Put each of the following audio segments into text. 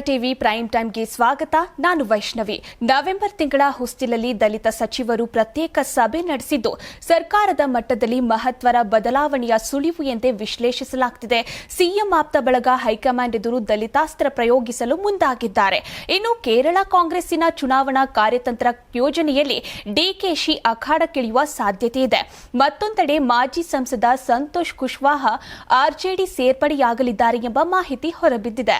TV prime ಟೈಮ್ಗೆ ಸ್ವಾಗತ. ನಾನು ವೈಷ್ಣವಿ. ನವೆಂಬರ್ ತಿಂಗಳ ಹೊಸ್ತಿಲಲ್ಲಿ ದಲಿತ ಸಚಿವರು ಪ್ರತ್ಯೇಕ ಸಭೆ ನಡೆಸಿದ್ದು. ಸರ್ಕಾರದ ಮಟ್ಟದಲ್ಲಿ ಮಹತ್ವರ ಬದಲಾವಣೆಯ ಸುಳಿವು ಎಂದೇ ವಿಶ್ಲೇಷಿಸಲಾಗುತ್ತಿದೆ ಸಿಎಂ ಆಪ್ತ ಬಳಗ ಹೈಕಮಾಂಡ್ ಎದುರು ದಲಿತಾಸ್ತ್ರ ಪ್ರಯೋಗಿಸಲು ಮುಂದಾಗಿದ್ದಾರೆ. ಇನ್ನು ಕೇರಳ ಕಾಂಗ್ರೆಸ್ಸಿನ ಚುನಾವಣಾ ಕಾರ್ಯತಂತ್ರ ಯೋಜನೆಯಲ್ಲಿ ಡಿಕೆಶಿ ಅಖಾಡಕ್ಕಿಳಿಯುವ ಸಾಧ್ಯತೆ ಇದೆ. ಮತ್ತೊಂದೆಡೆ ಮಾಜಿ ಸಂಸದ ಸಂತೋಷ್ ಕುಶ್ವಾಹ ಆರ್ಜೆಡಿ ಸೇರ್ಪಡೆಯಾಗಲಿದ್ದಾರೆ ಎಂಬ ಮಾಹಿತಿ ಹೊರಬಿದ್ದಿದೆ.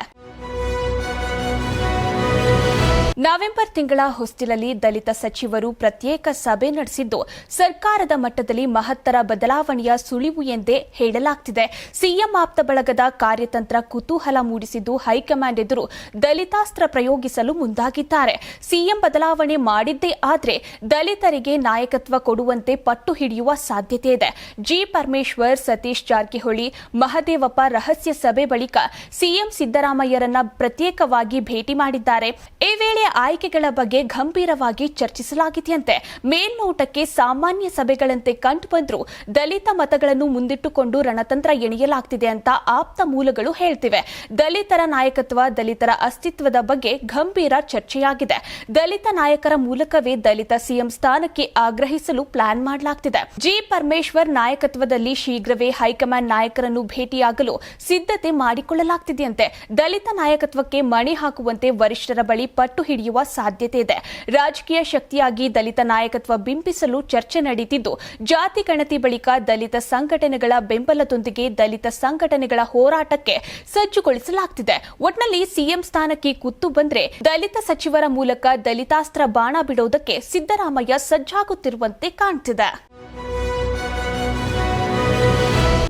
ನವೆಂಬರ್ ತಿಂಗಳ ಹೊಸ್ತಿಲಲ್ಲಿ ದಲಿತ ಸಚಿವರು ಪ್ರತ್ಯೇಕ ಸಭೆ ನಡೆಸಿದ್ದು, ಸರ್ಕಾರದ ಮಟ್ಟದಲ್ಲಿ ಮಹತ್ತರ ಬದಲಾವಣೆಯ ಸುಳಿವು ಎಂದೇ ಹೇಳಲಾಗ್ತಿದೆ. ಸಿಎಂ ಆಪ್ತ ಬಳಗದ ಕಾರ್ಯತಂತ್ರ ಕುತೂಹಲ ಮೂಡಿಸಿದ್ದು, ಹೈಕಮಾಂಡ್ ಎದುರು ದಲಿತಾಸ್ತ್ರ ಪ್ರಯೋಗಿಸಲು ಮುಂದಾಗಿದ್ದಾರೆ. ಸಿಎಂ ಬದಲಾವಣೆ ಮಾಡಿದ್ದೇ ಆದರೆ ದಲಿತರಿಗೆ ನಾಯಕತ್ವ ಕೊಡುವಂತೆ ಪಟ್ಟು ಹಿಡಿಯುವ ಸಾಧ್ಯತೆ ಇದೆ. ಜಿ ಪರಮೇಶ್ವರ್, ಸತೀಶ್ ಜಾರಕಿಹೊಳಿ, ಮಹದೇವಪ್ಪ ರಹಸ್ಯ ಸಭೆ ಬಳಿಕ ಸಿಎಂ ಸಿದ್ದರಾಮಯ್ಯರನ್ನ ಪ್ರತ್ಯೇಕವಾಗಿ ಭೇಟಿ ಮಾಡಿದ್ದಾರೆ. ಈ ವೇಳೆ ಆಯ್ಕೆಗಳ ಬಗ್ಗೆ ಗಂಭೀರವಾಗಿ ಚರ್ಚಿಸಲಾಗಿದೆಯಂತೆ. ಮೇಲ್ನೋಟಕ್ಕೆ ಸಾಮಾನ್ಯ ಸಭೆಗಳಂತೆ ಕಂಡುಬಂದರೂ ದಲಿತ ಮತಗಳನ್ನು ಮುಂದಿಟ್ಟುಕೊಂಡು ರಣತಂತ್ರ ಎಣೆಯಲಾಗ್ತಿದೆ ಅಂತ ಆಪ್ತ ಮೂಲಗಳು ಹೇಳ್ತಿವೆ. ದಲಿತರ ನಾಯಕತ್ವ, ದಲಿತರ ಅಸ್ತಿತ್ವದ ಬಗ್ಗೆ ಗಂಭೀರ ಚರ್ಚೆಯಾಗಿದೆ. ದಲಿತ ನಾಯಕರ ಮೂಲಕವೇ ದಲಿತ ಸಿಎಂ ಸ್ಥಾನಕ್ಕೆ ಆಗ್ರಹಿಸಲು ಪ್ಲಾನ್ ಮಾಡಲಾಗ್ತಿದೆ. ಜಿ ಪರಮೇಶ್ವರ್ ನಾಯಕತ್ವದಲ್ಲಿ ಶೀಘ್ರವೇ ಹೈಕಮಾಂಡ್ ನಾಯಕರನ್ನು ಭೇಟಿಯಾಗಲು ಸಿದ್ಧತೆ ಮಾಡಿಕೊಳ್ಳಲಾಗ್ತಿದೆಯಂತೆ. ದಲಿತ ನಾಯಕತ್ವಕ್ಕೆ ಮಣೆ ಹಾಕುವಂತೆ ವರಿಷ್ಠರ ಬಳಿ ಪಟ್ಟು ಹಿಡಿಯುವ ಸಾಧ್ಯತೆ ಇದೆ. ರಾಜಕೀಯ ಶಕ್ತಿಯಾಗಿ ದಲಿತ ನಾಯಕತ್ವ ಬಿಂಬಿಸಲು ಚರ್ಚೆ ನಡೆದಿದ್ದು ಜಾತಿ ಗಣತಿ ಬಳಿಕ ದಲಿತ ಸಂಘಟನೆಗಳ ಬೆಂಬಲದೊಂದಿಗೆ ದಲಿತ ಸಂಘಟನೆಗಳ ಹೋರಾಟಕ್ಕೆ ಸಜ್ಜುಗೊಳಿಸಲಾಗುತ್ತಿದೆ ಒಟ್ನಲ್ಲಿ ಸಿಎಂ ಸ್ಥಾನಕ್ಕೆ ಕುತ್ತು ಬಂದ್ರೆ ದಲಿತ ಸಚಿವರ ಮೂಲಕ ದಲಿತಾಸ್ತ್ರ ಬಾಣ ಬಿಡೋದಕ್ಕೆ ಸಿದ್ದರಾಮಯ್ಯ ಸಜ್ಜಾಗುತ್ತಿರುವಂತೆ ಕಾಣ್ತಿದೆ.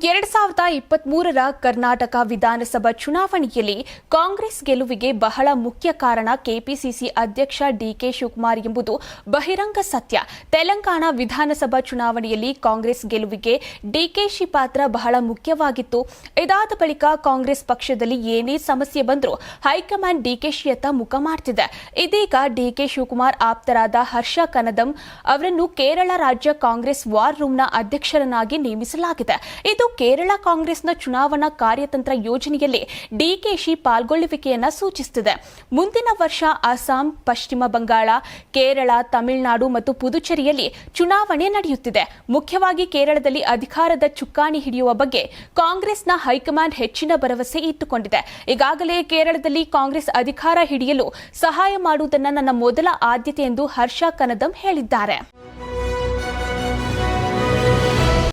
ಎರಡ್ ಸಾವಿರದ ಇಪ್ಪತ್ಮೂರರ ಕರ್ನಾಟಕ ವಿಧಾನಸಭಾ ಚುನಾವಣೆಯಲ್ಲಿ ಕಾಂಗ್ರೆಸ್ ಗೆಲುವಿಗೆ ಬಹಳ ಮುಖ್ಯ ಕಾರಣ ಕೆಪಿಸಿಸಿ ಅಧ್ಯಕ್ಷ ಡಿಕೆ ಶಿವಕುಮಾರ್ ಎಂಬುದು ಬಹಿರಂಗ ಸತ್ಯ. ತೆಲಂಗಾಣ ವಿಧಾನಸಭಾ ಚುನಾವಣೆಯಲ್ಲಿ ಕಾಂಗ್ರೆಸ್ ಗೆಲುವಿಗೆ ಡಿಕೆಶಿ ಪಾತ್ರ ಬಹಳ ಮುಖ್ಯವಾಗಿತ್ತು. ಇದಾದ ಬಳಿಕ ಕಾಂಗ್ರೆಸ್ ಪಕ್ಷದಲ್ಲಿ ಏನೇ ಸಮಸ್ಯೆ ಬಂದರೂ ಹೈಕಮಾಂಡ್ ಡಿಕೆಶಿಯತ್ತ ಮುಖ ಮಾಡ್ತಿದೆ. ಇದೀಗ ಡಿಕೆ ಶಿವಕುಮಾರ್ ಆಪ್ತರಾದ ಹರ್ಷ ಕನದಂ ಅವರನ್ನು ಕೇರಳ ರಾಜ್ಯ ಕಾಂಗ್ರೆಸ್ ವಾರ್ ರೂಮ್ನ ಅಧ್ಯಕ್ಷರನ್ನಾಗಿ ನೇಮಿಸಲಾಗಿದೆ. ಇದು ಕೇರಳ ಕಾಂಗ್ರೆಸ್ನ ಚುನಾವಣಾ ಕಾರ್ಯತಂತ್ರ ಯೋಜನೆಯಲ್ಲಿ ಡಿಕೆಶಿ ಪಾಲ್ಗೊಳ್ಳುವಿಕೆಯನ್ನು ಸೂಚಿಸುತ್ತಿದೆ ಮುಂದಿನ ವರ್ಷ ಅಸ್ಸಾಂ, ಪಶ್ಚಿಮ ಬಂಗಾಳ, ಕೇರಳ, ತಮಿಳುನಾಡು ಮತ್ತು ಪುದುಚೇರಿಯಲ್ಲಿ ಚುನಾವಣೆ ನಡೆಯುತ್ತಿದೆ. ಮುಖ್ಯವಾಗಿ ಕೇರಳದಲ್ಲಿ ಅಧಿಕಾರದ ಚುಕ್ಕಾಣಿ ಹಿಡಿಯುವ ಬಗ್ಗೆ ಕಾಂಗ್ರೆಸ್ನ ಹೈಕಮಾಂಡ್ ಹೆಚ್ಚಿನ ಭರವಸೆ ಇಟ್ಟುಕೊಂಡಿದೆ. ಈಗಾಗಲೇ ಕೇರಳದಲ್ಲಿ ಕಾಂಗ್ರೆಸ್ ಅಧಿಕಾರ ಹಿಡಿಯಲು ಸಹಾಯ ಮಾಡುವುದನ್ನು ನನ್ನ ಮೊದಲ ಆದ್ಯತೆ ಎಂದು ಹರ್ಷ ಕನದಂ ಹೇಳಿದ್ದಾರೆ.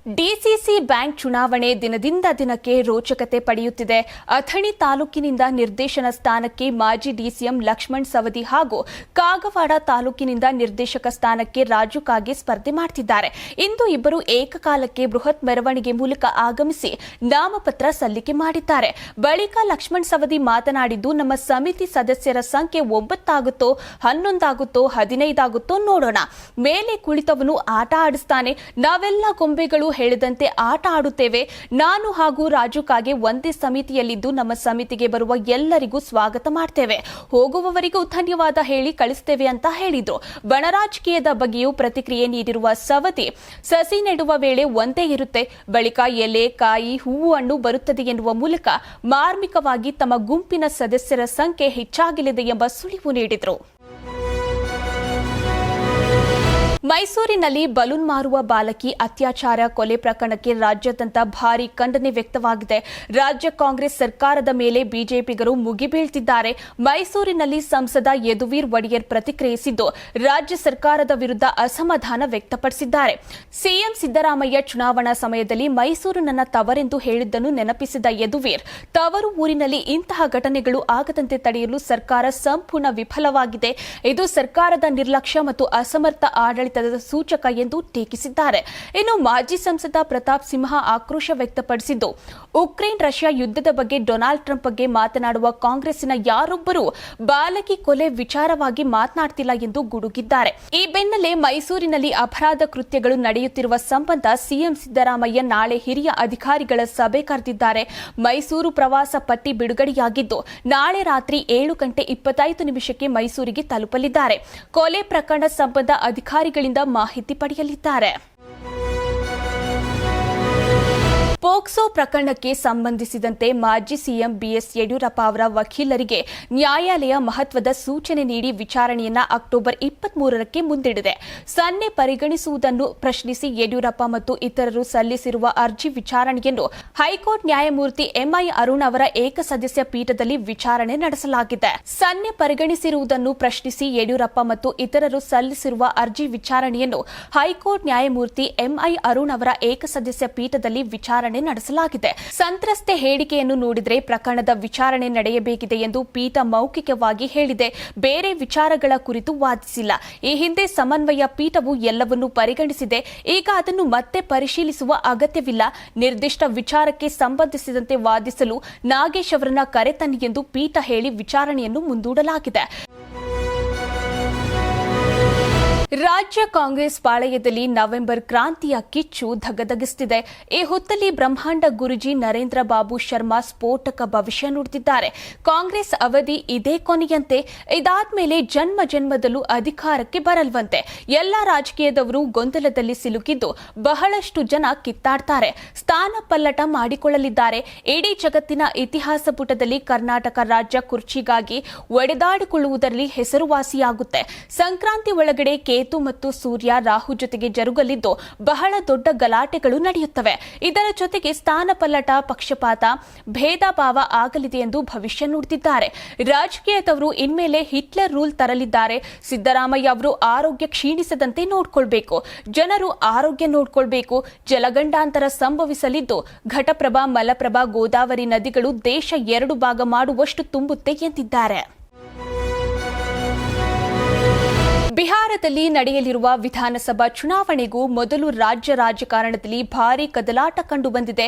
ಡಿಸಿಸಿ ಬ್ಯಾಂಕ್ ಚುನಾವಣೆ ದಿನದಿಂದ ದಿನಕ್ಕೆ ರೋಚಕತೆ ಪಡೆಯುತ್ತಿದೆ. ಅಥಣಿ ತಾಲೂಕಿನಿಂದ ನಿರ್ದೇಶನ ಸ್ಥಾನಕ್ಕೆ ಮಾಜಿ ಡಿಸಿಎಂ ಲಕ್ಷ್ಮಣ್ ಸವದಿ ಹಾಗೂ ಕಾಗವಾಡ ತಾಲೂಕಿನಿಂದ ನಿರ್ದೇಶಕ ಸ್ಥಾನಕ್ಕೆ ರಾಜು ಕಾಗೆ ಸ್ಪರ್ಧೆ ಮಾಡುತ್ತಿದ್ದಾರೆ ಇಂದು ಇಬ್ಬರು ಏಕಕಾಲಕ್ಕೆ ಬೃಹತ್ ಮೆರವಣಿಗೆ ಮೂಲಕ ಆಗಮಿಸಿ ನಾಮಪತ್ರ ಸಲ್ಲಿಕೆ ಮಾಡಿದ್ದಾರೆ. ಬಳಿಕ ಲಕ್ಷ್ಮಣ್ ಸವದಿ ಮಾತನಾಡಿದ್ದು, ನಮ್ಮ ಸಮಿತಿ ಸದಸ್ಯರ ಸಂಖ್ಯೆ ಒಂಬತ್ತಾಗುತ್ತೋ, ಹನ್ನೊಂದಾಗುತ್ತೋ, ಹದಿನೈದಾಗುತ್ತೋ ನೋಡೋಣ. ಮೇಲೆ ಕುಳಿತವನು ಆಟ ಆಡಿಸ್ತಾನೆ. ನಾವೆಲ್ಲ ಗೊಂಬೆಗಳು ಹೇಳಿದಂತೆ ಆಟ ಆಡುತ್ತೇವೆ. ನಾನು ಹಾಗೂ ರಾಜು ಕಾಗೆ ಒಂದೇ ಸಮಿತಿಯಲ್ಲಿದ್ದು ನಮ್ಮ ಸಮಿತಿಗೆ ಬರುವ ಎಲ್ಲರಿಗೂ ಸ್ವಾಗತ ಮಾಡ್ತೇವೆ. ಹೋಗುವವರಿಗೂ ಧನ್ಯವಾದ ಹೇಳಿ ಕಳಿಸ್ತೇವೆ ಅಂತ ಹೇಳಿದ್ರು ಬಣರಾಜಕೀಯದ ಬಗ್ಗೆಯೂ ಪ್ರತಿಕ್ರಿಯೆ ನೀಡಿರುವ ಸವತಿ ಸಸಿ ನೆಡುವ ವೇಳೆ ಒಂದೇ ಇರುತ್ತೆ. ಬಳಿಕ ಎಲೆ, ಕಾಯಿ, ಹೂವು ಹಣ್ಣು ಬರುತ್ತದೆ ಎನ್ನುವ ಮೂಲಕ ಮಾರ್ಮಿಕವಾಗಿ ತಮ್ಮ ಗುಂಪಿನ ಸದಸ್ಯರ ಸಂಖ್ಯೆ ಹೆಚ್ಚಾಗಲಿದೆ ಎಂಬ ಸುಳಿವು ನೀಡಿದರು. ಮೈಸೂರಿನಲ್ಲಿ ಬಲೂನ್ ಮಾರುವ ಬಾಲಕಿ ಅತ್ಯಾಚಾರ ಕೊಲೆ ಪ್ರಕರಣಕ್ಕೆ ರಾಜ್ಯಾದ್ಯಂತ ಭಾರೀ ಖಂಡನೆ ವ್ಯಕ್ತವಾಗಿದೆ. ರಾಜ್ಯ ಕಾಂಗ್ರೆಸ್ ಸರ್ಕಾರದ ಮೇಲೆ ಬಿಜೆಪಿಗರು ಮುಗಿಬೀಳ್ತಿದ್ದಾರೆ ಮೈಸೂರಿನಲ್ಲಿ ಸಂಸದ ಯದುವೀರ್ ಒಡೆಯರ್ ಪ್ರತಿಕ್ರಿಯಿಸಿದ್ದು, ರಾಜ್ಯ ಸರ್ಕಾರದ ವಿರುದ್ಧ ಅಸಮಾಧಾನ ವ್ಯಕ್ತಪಡಿಸಿದ್ದಾರೆ. ಸಿಎಂ ಸಿದ್ದರಾಮಯ್ಯ ಚುನಾವಣಾ ಸಮಯದಲ್ಲಿ ಮೈಸೂರು ನನ್ನ ತವರೆಂದು ಹೇಳಿದ್ದನ್ನು ನೆನಪಿಸಿದ ಯದುವೀರ್, ತವರು ಊರಿನಲ್ಲಿ ಇಂತಹ ಘಟನೆಗಳು ಆಗದಂತೆ ತಡೆಯಲು ಸರ್ಕಾರ ಸಂಪೂರ್ಣ ವಿಫಲವಾಗಿದೆ. ಇದು ಸರ್ಕಾರದ ನಿರ್ಲಕ್ಷ್ಯ ಮತ್ತು ಅಸಮರ್ಥ ಆಡಳಿತದ ಸೂಚಕ ಎಂದು ಟೀಕಿಸಿದ್ದಾರೆ. ಇನ್ನು ಮಾಜಿ ಸಂಸದ ಪ್ರತಾಪ್ ಸಿಂಹ ಆಕ್ರೋಶ ವ್ಯಕ್ತಪಡಿಸಿದ್ದು, ಉಕ್ರೇನ್ ರಷ್ಯಾ ಯುದ್ಧದ ಬಗ್ಗೆ ಡೊನಾಲ್ಡ್ ಟ್ರಂಪ್ ಬಗ್ಗೆ ಮಾತನಾಡುವ ಕಾಂಗ್ರೆಸ್ಸಿನ ಯಾರೊಬ್ಬರೂ ಬಾಲಕಿ ಕೊಲೆ ವಿಚಾರವಾಗಿ ಮಾತನಾಡ್ತಿಲ್ಲ ಎಂದು ಗುಡುಗಿದ್ದಾರೆ. ಈ ಬೆನ್ನಲ್ಲೇ ಮೈಸೂರಿನಲ್ಲಿ ಅಪರಾಧ ಕೃತ್ಯಗಳು ನಡೆಯುತ್ತಿರುವ ಸಂಬಂಧ ಸಿಎಂ ಸಿದ್ದರಾಮಯ್ಯ ನಾಳೆ ಹಿರಿಯ ಅಧಿಕಾರಿಗಳ ಸಭೆ ಕರೆದಿದ್ದಾರೆ. ಮೈಸೂರು ಪ್ರವಾಸ ಪಟ್ಟಿ ಬಿಡುಗಡೆಯಾಗಿದ್ದು, ನಾಳೆ ರಾತ್ರಿ ಏಳು ಗಂಟೆ ಇಪ್ಪತ್ತೈದು ನಿಮಿಷಕ್ಕೆ ಮೈಸೂರಿಗೆ ತಲುಪಲಿದ್ದಾರೆ. ಕೊಲೆ ಪ್ರಕರಣ ಸಂಬಂಧ ಅಧಿಕಾರಿಗಳಿಂದ ಮಾಹಿತಿ ಪಡೆಯಲಿದ್ದಾರೆ. ಪೋಕ್ಸೋ ಪ್ರಕರಣಕ್ಕೆ ಸಂಬಂಧಿಸಿದಂತೆ ಮಾಜಿ ಸಿಎಂ ಬಿಎಸ್ ಯಡಿಯೂರಪ್ಪ ಅವರ ವಕೀಲರಿಗೆ ನ್ಯಾಯಾಲಯ ಮಹತ್ವದ ಸೂಚನೆ ನೀಡಿ ವಿಚಾರಣೆಯನ್ನು ಅಕ್ಟೋಬರ್ ಇಪ್ಪತ್ಮೂರಕ್ಕೆ ಮುಂದಿಡಿದೆ. ಸನ್ನೆ ಪರಿಗಣಿಸುವುದನ್ನು ಪ್ರಶ್ನಿಸಿ ಯಡಿಯೂರಪ್ಪ ಮತ್ತು ಇತರರು ಸಲ್ಲಿಸಿರುವ ಅರ್ಜಿ ವಿಚಾರಣೆಯನ್ನು ಹೈಕೋರ್ಟ್ ನ್ಯಾಯಮೂರ್ತಿ ಎಂಐ ಅರುಣ್ ಅವರ ಏಕಸದಸ್ಯ ಪೀಠದಲ್ಲಿ ವಿಚಾರಣೆ ನಡೆಸಲಾಗಿದೆ. ಸನ್ನೆ ಪರಿಗಣಿಸಿರುವುದನ್ನು ಪ್ರಶ್ನಿಸಿ ಯಡಿಯೂರಪ್ಪ ಮತ್ತು ಇತರರು ಸಲ್ಲಿಸಿರುವ ಅರ್ಜಿ ವಿಚಾರಣೆಯನ್ನು ಹೈಕೋರ್ಟ್ ನ್ಯಾಯಮೂರ್ತಿ ಎಂಐ ಅರುಣ್ ಅವರ ಏಕಸದಸ್ಯ ಪೀಠದಲ್ಲಿ ವಿಚಾರಣೆ ನಡೆಸಲಾಗಿದೆ. ಸಂತ್ರಸ್ತೆ ಹೇಳಿಕೆಯನ್ನು ನೋಡಿದರೆ ಪ್ರಕರಣದ ವಿಚಾರಣೆ ನಡೆಯಬೇಕಿದೆ ಎಂದು ಪೀಠ ಮೌಖಿಕವಾಗಿ ಹೇಳಿದೆ. ಬೇರೆ ವಿಚಾರಗಳ ಕುರಿತು ವಾದಿಸಿಲ್ಲ. ಈ ಹಿಂದೆ ಸಮನ್ವಯ ಪೀಠವು ಎಲ್ಲವನ್ನೂ ಪರಿಗಣಿಸಿದೆ. ಈಗ ಅದನ್ನು ಮತ್ತೆ ಪರಿಶೀಲಿಸುವ ಅಗತ್ಯವಿಲ್ಲ. ನಿರ್ದಿಷ್ಟ ವಿಚಾರಕ್ಕೆ ಸಂಬಂಧಿಸಿದಂತೆ ವಾದಿಸಲು ನಾಗೇಶ್ ಅವರನ್ನ ಕರೆತನ್ನಿ ಎಂದು ಪೀಠ ಹೇಳಿ ವಿಚಾರಣೆಯನ್ನು ಮುಂದೂಡಲಾಗಿದೆ. ರಾಜ್ಯ ಕಾಂಗ್ರೆಸ್ ಪಾಳಯದಲ್ಲಿ ನವೆಂಬರ್ ಕ್ರಾಂತಿಯ ಕಿಚ್ಚು ಧಗಧಗಿಸುತ್ತಿದೆ ಈ ಹೊತ್ತಲ್ಲಿ ಬ್ರಹ್ಮಾಂಡ ಗುರುಜಿ ನರೇಂದ್ರ ಬಾಬು ಶರ್ಮಾ ಸ್ಫೋಟಕ ಭವಿಷ್ಯ ನುಡಿದಿದ್ದಾರೆ. ಕಾಂಗ್ರೆಸ್ ಅವಧಿ ಇದೇ ಕೊನೆಯಂತೆ, ಇದಾದ್ಮೇಲೆ ಜನ್ಮ ಜನ್ಮದಲ್ಲೂ ಅಧಿಕಾರಕ್ಕೆ ಬರಲ್ವಂತೆ. ಎಲ್ಲ ರಾಜಕೀಯದವರು ಗೊಂದಲದಲ್ಲಿ ಸಿಲುಕಿದ್ದು ಬಹಳಷ್ಟು ಜನ ಕಿತ್ತಾಡ್ತಾರೆ. ಸ್ಥಾನ ಪಲ್ಲಟ ಮಾಡಿಕೊಳ್ಳಲಿದ್ದಾರೆ. ಇಡೀ ಜಗತ್ತಿನ ಇತಿಹಾಸ ಪುಟದಲ್ಲಿ ಕರ್ನಾಟಕ ರಾಜ್ಯ ಕುರ್ಚಿಗಾಗಿ ಒಡೆದಾಡಿಕೊಳ್ಳುವುದರಲ್ಲಿ ಹೆಸರುವಾಸಿಯಾಗುತ್ತೆ. ಸಂಕ್ರಾಂತಿ ಒಳಗಡೆ ಕೇತು ಮತ್ತು ಸೂರ್ಯ ರಾಹು ಜೊತೆಗೆ ಜರುಗಲಿದ್ದು ಬಹಳ ದೊಡ್ಡ ಗಲಾಟೆಗಳು ನಡೆಯುತ್ತವೆ. ಇದರ ಜೊತೆಗೆ ಸ್ಥಾನ ಪಲ್ಲಟ, ಪಕ್ಷಪಾತ, ಭೇದ ಭಾವ ಆಗಲಿದೆ ಎಂದು ಭವಿಷ್ಯ ನುಡಿದಿದ್ದಾರೆ ರಾಜಕೀಯದವರು ಇನ್ಮೇಲೆ ಹಿಟ್ಲರ್ ರೂಲ್ ತರಲಿದ್ದಾರೆ. ಸಿದ್ದರಾಮಯ್ಯ ಅವರು ಆರೋಗ್ಯ ಕ್ಷೀಣಿಸದಂತೆ ನೋಡ್ಕೊಳ್ಬೇಕು. ಜನರು ಆರೋಗ್ಯ ನೋಡ್ಕೊಳ್ಬೇಕು. ಜಲಗಂಡಾಂತರ ಸಂಭವಿಸಲಿದ್ದು ಘಟಪ್ರಭಾ, ಮಲಪ್ರಭಾ, ಗೋದಾವರಿ ನದಿಗಳು ದೇಶ ಎರಡು ಭಾಗ ಮಾಡುವಷ್ಟು ತುಂಬುತ್ತೆ ಎಂದಿದ್ದಾರೆ. ಬಿಹಾರದಲ್ಲಿ ನಡೆಯಲಿರುವ ವಿಧಾನಸಭಾ ಚುನಾವಣೆಗೂ ಮೊದಲು ರಾಜ್ಯ ರಾಜಕಾರಣದಲ್ಲಿ ಭಾರೀ ಕದಲಾಟ ಕಂಡುಬಂದಿದೆ.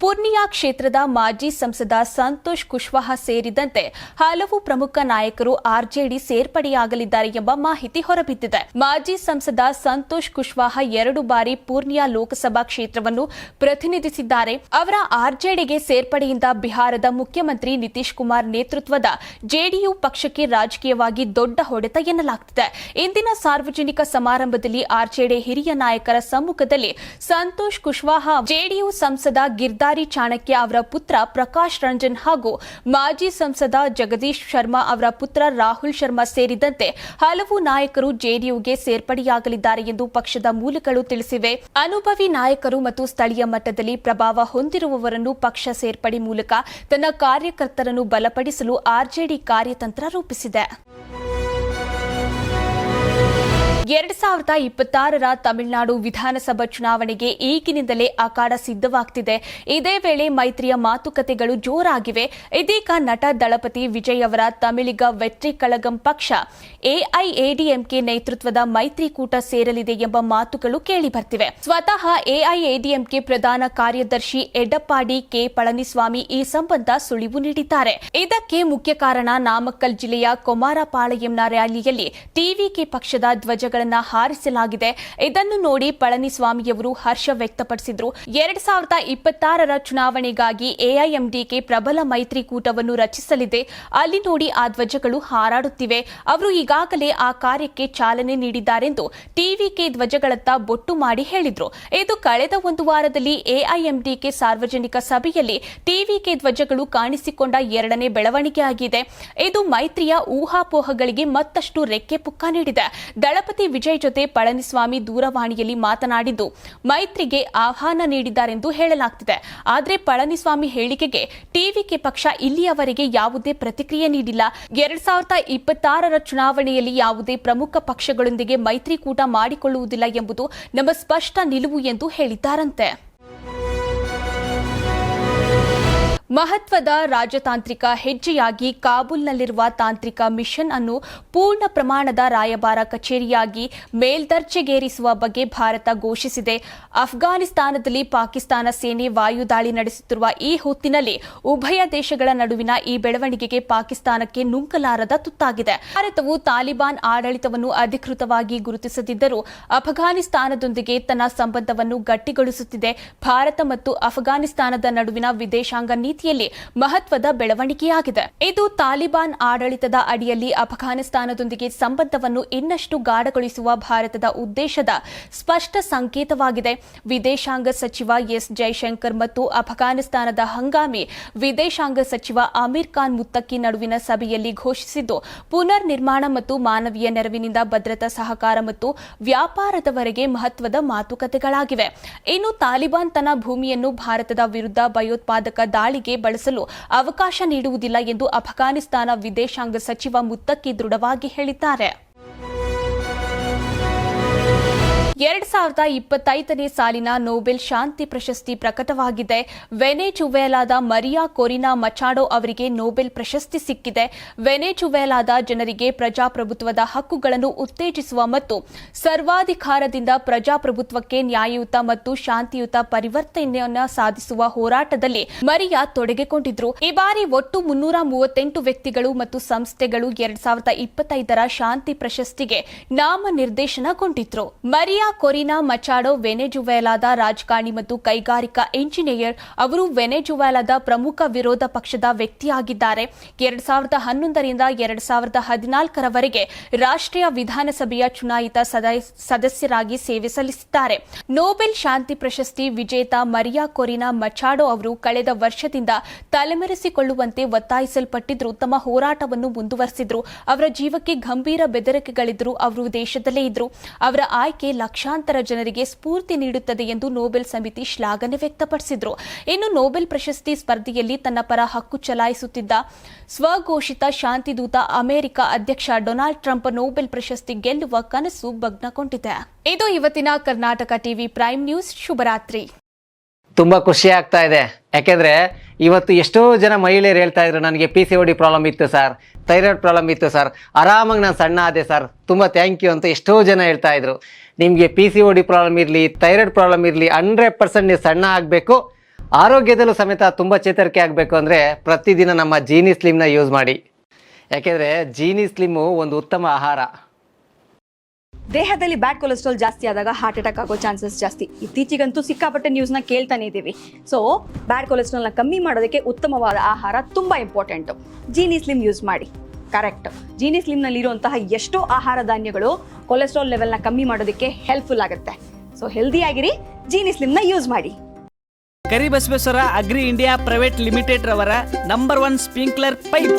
ಪೂರ್ನಿಯಾ ಕ್ಷೇತ್ರದ ಮಾಜಿ ಸಂಸದ ಸಂತೋಷ್ ಕುಶ್ವಾಹ ಸೇರಿದಂತೆ ಹಲವು ಪ್ರಮುಖ ನಾಯಕರು ಆರ್ಜೆಡಿ ಸೇರ್ಪಡೆಯಾಗಲಿದ್ದಾರೆ ಎಂಬ ಮಾಹಿತಿ ಹೊರಬಿದ್ದಿದೆ. ಮಾಜಿ ಸಂಸದ ಸಂತೋಷ್ ಕುಶ್ವಾಹ ಎರಡು ಬಾರಿ ಪೂರ್ನಿಯಾ ಲೋಕಸಭಾ ಕ್ಷೇತ್ರವನ್ನು ಪ್ರತಿನಿಧಿಸಿದ್ದಾರೆ. ಅವರ ಆರ್ಜೆಡಿಗೆ ಸೇರ್ಪಡೆಯಿಂದ ಬಿಹಾರದ ಮುಖ್ಯಮಂತ್ರಿ ನಿತೀಶ್ ಕುಮಾರ್ ನೇತೃತ್ವದ ಜೆಡಿಯು ಪಕ್ಷಕ್ಕೆ ರಾಜಕೀಯವಾಗಿ ದೊಡ್ಡ ಹೊಡೆತ ಎನ್ನಲಾಗುತ್ತಿದೆ ಇಂದಿನ ಸಾರ್ವಜನಿಕ ಸಮಾರಂಭದಲ್ಲಿ ಆರ್ಜೆಡಿ ಹಿರಿಯ ನಾಯಕರ ಸಮ್ಮುಖದಲ್ಲಿ ಸಂತೋಷ್ ಕುಶ್ವಾಹ ಜೆಡಿಯು ಸಂಸದ ಗಿರ್ದಾರಿ ಚಾಣಕ್ಯ ಅವರ ಪುತ್ರ ಪ್ರಕಾಶ್ ರಂಜನ್ ಹಾಗೂ ಮಾಜಿ ಸಂಸದ ಜಗದೀಶ್ ಶರ್ಮಾ ಅವರ ಪುತ್ರ ರಾಹುಲ್ ಶರ್ಮಾ ಸೇರಿದಂತೆ ಹಲವು ನಾಯಕರು ಜೆಡಿಯುಗೆ ಸೇರ್ಪಡೆಯಾಗಲಿದ್ದಾರೆ ಎಂದು ಪಕ್ಷದ ಮೂಲಗಳು ತಿಳಿಸಿವೆ. ಅನುಭವಿ ನಾಯಕರು ಮತ್ತು ಸ್ಥಳೀಯ ಮಟ್ಟದಲ್ಲಿ ಪ್ರಭಾವ ಹೊಂದಿರುವವರನ್ನು ಪಕ್ಷ ಸೇರ್ಪಡೆ ಮೂಲಕ ತನ್ನ ಕಾರ್ಯಕರ್ತರನ್ನು ಬಲಪಡಿಸಲು ಆರ್ಜೆಡಿ ಕಾರ್ಯತಂತ್ರ ರೂಪಿಸಿದೆ. ಎರಡ್ ಸಾವಿರದ ಇಪ್ಪತ್ತಾರರ ತಮಿಳುನಾಡು ವಿಧಾನಸಭಾ ಚುನಾವಣೆಗೆ ಈಗಿನಿಂದಲೇ ಅಖಾಡ ಸಿದ್ಧವಾಗ್ತಿದೆ. ಇದೇ ವೇಳೆ ಮೈತ್ರಿಯ ಮಾತುಕತೆಗಳು ಜೋರಾಗಿವೆ. ಇದೀಗ ನಟ ದಳಪತಿ ವಿಜಯ್ ಅವರ ತಮಿಳಿಗ ವೆಟ್ರಿ ಕಳಗಂ ಪಕ್ಷ ಎಐಎಡಿಎಂಕೆ ನೇತೃತ್ವದ ಮೈತ್ರಿಕೂಟ ಸೇರಲಿದೆ ಎಂಬ ಮಾತುಗಳು ಕೇಳಿಬರ್ತಿವೆ. ಸ್ವತಃ ಎಐಎಡಿಎಂಕೆ ಪ್ರಧಾನ ಕಾರ್ಯದರ್ಶಿ ಎಡಪ್ಪಾಡಿ ಕೆ. ಪಳನಿಸ್ವಾಮಿ ಈ ಸಂಬಂಧ ಸುಳಿವು ನೀಡಿದ್ದಾರೆ. ಇದಕ್ಕೆ ಮುಖ್ಯ ಕಾರಣ ನಾಮಕ್ಕಲ್ ಜಿಲ್ಲೆಯ ಕೊಮಾರಪಾಳಯಂನ ರ್ಯಾಲಿಯಲ್ಲಿ ಟಿವಿಕೆ ಪಕ್ಷದ ಧ್ವಜಗಳ ಹಾರಿಸಲಾಗಿದೆ. ಇದನ್ನು ನೋಡಿ ಪಳನಿಸ್ವಾಮಿಯವರು ಹರ್ಷ ವ್ಯಕ್ತಪಡಿಸಿದ್ರು. ಎರಡ್ ಸಾವಿರದ ಇಪ್ಪತ್ತಾರರ ಚುನಾವಣೆಗಾಗಿ ಎಐಎಂಡಿಕೆ ಪ್ರಬಲ ಮೈತ್ರಿಕೂಟವನ್ನು ರಚಿಸಲಿದೆ. ಅಲ್ಲಿ ನೋಡಿ ಆ ಧ್ವಜಗಳು ಹಾರಾಡುತ್ತಿವೆ. ಅವರು ಈಗಾಗಲೇ ಆ ಕಾರ್ಯಕ್ಕೆ ಚಾಲನೆ ನೀಡಿದ್ದಾರೆಂದು ಟಿವಿಕೆ ಧ್ವಜಗಳತ್ತ ಬೊಟ್ಟು ಮಾಡಿ ಹೇಳಿದ್ರು. ಇದು ಕಳೆದ ಒಂದು ವಾರದಲ್ಲಿ ಎಐಎಂಡಿಕೆ ಸಾರ್ವಜನಿಕ ಸಭೆಯಲ್ಲಿ ಟಿವಿಕೆ ಧ್ವಜಗಳು ಕಾಣಿಸಿಕೊಂಡ ಎರಡನೇ ಬೆಳವಣಿಗೆಯಾಗಿದೆ ಇದು ಮೈತ್ರಿಯ ಊಹಾಪೋಹಗಳಿಗೆ ಮತ್ತಷ್ಟು ರೆಕ್ಕೆ ಪುಕ್ಕ ನೀಡಿದೆ. ದಳಪತಿ ವಿಜಯ್ ಜೊತೆ ಪಳನಿಸ್ವಾಮಿ ದೂರವಾಣಿಯಲ್ಲಿ ಮಾತನಾಡಿದ್ದು, ಮೈತ್ರಿಗೆ ಆಹ್ವಾನ ನೀಡಿದ್ದಾರೆಂದು ಹೇಳಲಾಗ್ತಿದೆ. ಆದರೆ ಪಳನಿಸ್ವಾಮಿ ಹೇಳಿಕೆಗೆ ಟಿವಿಕೆ ಪಕ್ಷ ಇಲ್ಲಿಯವರೆಗೆ ಯಾವುದೇ ಪ್ರತಿಕ್ರಿಯೆ ನೀಡಿಲ್ಲ. ಎರಡ್ ಸಾವಿರದ ಇಪ್ಪತ್ತಾರರ ಚುನಾವಣೆಯಲ್ಲಿ ಯಾವುದೇ ಪ್ರಮುಖ ಪಕ್ಷಗಳೊಂದಿಗೆ ಮೈತ್ರಿಕೂಟ ಮಾಡಿಕೊಳ್ಳುವುದಿಲ್ಲ ಎಂಬುದು ನಮ್ಮ ಸ್ಪಷ್ಟ ನಿಲುವು ಎಂದು ಹೇಳಿದ್ದಾರಂತೆ. ಮಹತ್ವದ ರಾಜತಾಂತ್ರಿಕ ಹೆಜ್ಜೆಯಾಗಿ ಕಾಬೂಲ್ನಲ್ಲಿರುವ ತಾಂತ್ರಿಕ ಮಿಷನ್ ಅನ್ನು ಪೂರ್ಣ ಪ್ರಮಾಣದ ರಾಯಭಾರ ಕಚೇರಿಯಾಗಿ ಮೇಲ್ದರ್ಜೆಗೇರಿಸುವ ಬಗ್ಗೆ ಭಾರತ ಘೋಷಿಸಿದೆ. ಅಫ್ಘಾನಿಸ್ತಾನದಲ್ಲಿ ಪಾಕಿಸ್ತಾನ ಸೇನೆ ವಾಯುದಾಳಿ ನಡೆಸುತ್ತಿರುವ ಈ ಹೊತ್ತಿನಲ್ಲಿ ಉಭಯ ದೇಶಗಳ ನಡುವಿನ ಈ ಬೆಳವಣಿಗೆಗೆ ಪಾಕಿಸ್ತಾನಕ್ಕೆ ನುಂಕಲಾರದ ತುತ್ತಾಗಿದೆ. ಭಾರತವು ತಾಲಿಬಾನ್ ಆಡಳಿತವನ್ನು ಅಧಿಕೃತವಾಗಿ ಗುರುತಿಸದಿದ್ದರೂ ಅಫ್ಘಾನಿಸ್ತಾನದೊಂದಿಗೆ ತನ್ನ ಸಂಬಂಧವನ್ನು ಗಟ್ಟಿಗೊಳಿಸುತ್ತಿದೆ. ಭಾರತ ಮತ್ತು ಅಫ್ಘಾನಿಸ್ತಾನದ ನಡುವಿನ ವಿದೇಶಾಂಗ ನೀತಿ ಪರಿಸ್ಥಿತಿಯಲ್ಲಿ ಮಹತ್ವದ ಬೆಳವಣಿಗೆಯಾಗಿದೆ. ಇದು ತಾಲಿಬಾನ್ ಆಡಳಿತದ ಅಡಿಯಲ್ಲಿ ಅಫ್ಘಾನಿಸ್ತಾನದೊಂದಿಗೆ ಸಂಬಂಧವನ್ನು ಇನ್ನಷ್ಟು ಗಾಢಗೊಳಿಸುವ ಭಾರತದ ಉದ್ದೇಶದ ಸ್ಪಷ್ಟ ಸಂಕೇತವಾಗಿದೆ. ವಿದೇಶಾಂಗ ಸಚಿವ ಎಸ್ ಜೈಶಂಕರ್ ಮತ್ತು ಅಫ್ಘಾನಿಸ್ತಾನದ ಹಂಗಾಮಿ ವಿದೇಶಾಂಗ ಸಚಿವ ಅಮೀರ್ ಖಾನ್ ಮುತ್ತಕ್ಕಿ ನಡುವಿನ ಸಭೆಯಲ್ಲಿ ಘೋಷಿಸಿದ್ದು ಪುನರ್ ನಿರ್ಮಾಣ ಮತ್ತು ಮಾನವೀಯ ನೆರವಿನಿಂದ ಭದ್ರತಾ ಸಹಕಾರ ಮತ್ತು ವ್ಯಾಪಾರದವರೆಗೆ ಮಹತ್ವದ ಮಾತುಕತೆಗಳಾಗಿವೆ. ಇನ್ನು ತಾಲಿಬಾನ್ ತನ್ನ ಭೂಮಿಯನ್ನು ಭಾರತದ ವಿರುದ್ಧ ಭಯೋತ್ಪಾದಕ ದಾಳಿಗೆ ಬಳಸಲು ಅವಕಾಶ ನೀಡುವುದಿಲ್ಲ ಎಂದು ಅಫ್ಘಾನಿಸ್ತಾನ ವಿದೇಶಾಂಗ ಸಚಿವ ಮುತ್ತಕ್ಕಿ ದೃಢವಾಗಿ ಹೇಳಿದ್ದಾರೆ. ಎರಡ್ ಸಾವಿರದ ಇಪ್ಪತ್ತೈದನೇ ಸಾಲಿನ ನೋಬೆಲ್ ಶಾಂತಿ ಪ್ರಶಸ್ತಿ ಪ್ರಕಟವಾಗಿದೆ. ವೆನೆಜುವೆಲಾದ ಮರಿಯಾ ಕೊರಿನಾ ಮಚಾಡೋ ಅವರಿಗೆ ನೋಬೆಲ್ ಪ್ರಶಸ್ತಿ ಸಿಕ್ಕಿದೆ. ವೆನೆಜುವೆಲಾದ ಜನರಿಗೆ ಪ್ರಜಾಪ್ರಭುತ್ವದ ಹಕ್ಕುಗಳನ್ನು ಉತ್ತೇಜಿಸುವ ಮತ್ತು ಸರ್ವಾಧಿಕಾರದಿಂದ ಪ್ರಜಾಪ್ರಭುತ್ವಕ್ಕೆ ನ್ಯಾಯಯುತ ಮತ್ತು ಶಾಂತಿಯುತ ಪರಿವರ್ತನೆಯನ್ನು ಸಾಧಿಸುವ ಹೋರಾಟದಲ್ಲಿ ಮರಿಯಾ ತೊಡಗಿಕೊಂಡಿದ್ರು. ಈ ಬಾರಿ ಒಟ್ಟು ಮುನ್ನೂರ ಮೂವತ್ತೆಂಟು ವ್ಯಕ್ತಿಗಳು ಮತ್ತು ಸಂಸ್ಥೆಗಳು ಎರಡ್ ಸಾವಿರದ ಇಪ್ಪತ್ತೈದರ ಶಾಂತಿ ಪ್ರಶಸ್ತಿಗೆ ನಾಮನಿರ್ದೇಶನಗೊಂಡಿದ್ರು. ಮರಿಯಾ ಕೊರಿನಾ, ಮಚಾಡೋ, ವೆನೆಜುವೆಲಾದ ರಾಜಕಾರಣಿ ಮತ್ತು ಕೈಗಾರಿಕಾ ಇಂಜಿನಿಯರ್ ಅವರು ವೆನೆಜುವೆಲಾದ ಪ್ರಮುಖ ವಿರೋಧ ಪಕ್ಷದ ವ್ಯಕ್ತಿಯಾಗಿದ್ದಾರೆ. ಎರಡ್ ಸಾವಿರದ ಹನ್ನೊಂದರಿಂದ ಎರಡ್ ಸಾವಿರದ ಹದಿನಾಲ್ಕರವರೆಗೆ ರಾಷ್ಟ್ರೀಯ ವಿಧಾನಸಭೆಯ ಚುನಾಯಿತ ಸದಸ್ಯ- ಸದಸ್ಯರಾಗಿ ಸೇವೆ ಸಲ್ಲಿಸಿದ್ದಾರೆ. ನೊಬೆಲ್ ಶಾಂತಿ ಪ್ರಶಸ್ತಿ ವಿಜೇತ ಮರಿಯಾ ಕೊರಿನಾ ಮಚಾಡೋ ಅವರು ಕಳೆದ ವರ್ಷದಿಂದ ತಲೆಮರೆಸಿಕೊಳ್ಳುವಂತೆ ಒತ್ತಾಯಿಸಲ್ಪಟ್ಟಿದ್ರು ತಮ್ಮ ಹೋರಾಟವನ್ನು ಮುಂದುವರೆಸಿದ್ರು. ಅವರ ಜೀವಕ್ಕೆ ಗಂಭೀರ ಬೆದರಿಕೆಗಳಿದ್ರು ಅವರು ದೇಶದಲ್ಲೇ ಇದ್ರು ಅವರ ಆಯ್ಕೆ ಲಕ್ಷಾಂತರ ಜನರಿಗೆ ಸ್ಫೂರ್ತಿ ನೀಡುತ್ತದೆ ಎಂದು ನೋಬೆಲ್ ಸಮಿತಿ ಶ್ಲಾಘನೆ ವ್ಯಕ್ತಪಡಿಸಿದ್ರು. ಇನ್ನು ನೋಬೆಲ್ ಪ್ರಶಸ್ತಿ ಸ್ಪರ್ಧೆಯಲ್ಲಿ ತನ್ನ ಪರ ಹಕ್ಕು ಚಲಾಯಿಸುತ್ತಿದ್ದ ಸ್ವಘೋಷಿತ ಶಾಂತಿದೂತ ಅಮೆರಿಕ ಅಧ್ಯಕ್ಷ ಡೊನಾಲ್ಡ್ ಟ್ರಂಪ್ ನೋಬೆಲ್ ಪ್ರಶಸ್ತಿ ಗೆಲ್ಲುವ ಕನಸು ಭಗ್ನಗೊಂಡಿದೆ. ಇದು ಇವತ್ತಿನ ಕರ್ನಾಟಕ ಟಿವಿ ಪ್ರೈಮ್ ನ್ಯೂಸ್. ಶುಭರಾತ್ರಿ ತುಂಬಾ ಖುಷಿ ಆಗ್ತಾ ಇದೆ. ಯಾಕೆಂದ್ರೆ ಇವತ್ತು ಎಷ್ಟೋ ಜನ ಮಹಿಳೆಯರು ಹೇಳ್ತಾ ಇದ್ರು, ನನಗೆ P C O D problem ಇತ್ತು ಸರ್ ಥೈರಾಯ್ಡ್ ಪ್ರಾಬ್ಲಮ್ ಇತ್ತು ಸರ್, ಆರಾಮಾಗಿ ನಾನು ಸಣ್ಣ ಆದೆ ಸರ್, ತುಂಬ ಥ್ಯಾಂಕ್ ಯು ಅಂತ ಎಷ್ಟೋ ಜನ ಹೇಳ್ತಾ ಇದ್ರು. ನಿಮಗೆ P C O D problem ಇರಲಿ ಥೈರಾಯ್ಡ್ ಪ್ರಾಬ್ಲಮ್ ಇರಲಿ ಹಂಡ್ರೆಡ್ ಪರ್ಸೆಂಟ್ ನೀವು ಸಣ್ಣ ಆಗಬೇಕು. ಆರೋಗ್ಯದಲ್ಲೂ ಸಮೇತ ತುಂಬ ಚೇತರಿಕೆ ಆಗಬೇಕು ಅಂದರೆ ಪ್ರತಿದಿನ ನಮ್ಮ ಜೀನಿ ಸ್ಲಿಮ್ನ ಯೂಸ್ ಮಾಡಿ. ಯಾಕೆಂದರೆ ಜೀನಿ ಸ್ಲಿಮ್ಮು ಒಂದು ಉತ್ತಮ ಆಹಾರ. ದೇಹದಲ್ಲಿ ಬ್ಯಾಡ್ ಕೊಲೆಸ್ಟ್ರಾಲ್ ಜಾಸ್ತಿ ಆದಾಗ ಹಾರ್ಟ್ ಅಟ್ಯಾಕ್ ಆಗೋ ಚಾನ್ಸಸ್ ಜಾಸ್ತಿ. ಇತ್ತೀಚೆಗಂತೂ ಸಿಕ್ಕಾಪಟ್ಟೆ ನ್ಯೂಸ್ನ ಕೇಳ್ತಾನೆ ಇದ್ದೀವಿ ಸೊ ಬ್ಯಾಡ್ ಕೊಲೆಸ್ಟ್ರಾಲ್ನ ಕಮ್ಮಿ ಮಾಡೋದಕ್ಕೆ ಉತ್ತಮವಾದ ಆಹಾರ ತುಂಬ ಇಂಪಾರ್ಟೆಂಟು ಜೀನಿ ಸ್ಲಿಮ್ ಯೂಸ್ ಮಾಡಿ. ಕರೆಕ್ಟ್ ಜೀನಿ ಸ್ಲಿಮ್ನಲ್ಲಿರುವಂತಹ ಎಷ್ಟೋ ಆಹಾರ ಧಾನ್ಯಗಳು ಕೊಲೆಸ್ಟ್ರಾಲ್ ಲೆವೆಲ್ನ ಕಮ್ಮಿ ಮಾಡೋದಕ್ಕೆ ಹೆಲ್ಪ್ಫುಲ್ ಆಗುತ್ತೆ. ಸೊ ಹೆಲ್ದಿ ಆಗಿರಿ ಜೀನಿ ಸ್ಲಿಮ್ನ ಯೂಸ್ ಮಾಡಿ. Karibasaveshwara agri India private limited ರವರ ನಂಬರ್ ಒನ್ ಸ್ಪ್ರಿಂಕ್ಲರ್ ಪೈಪ್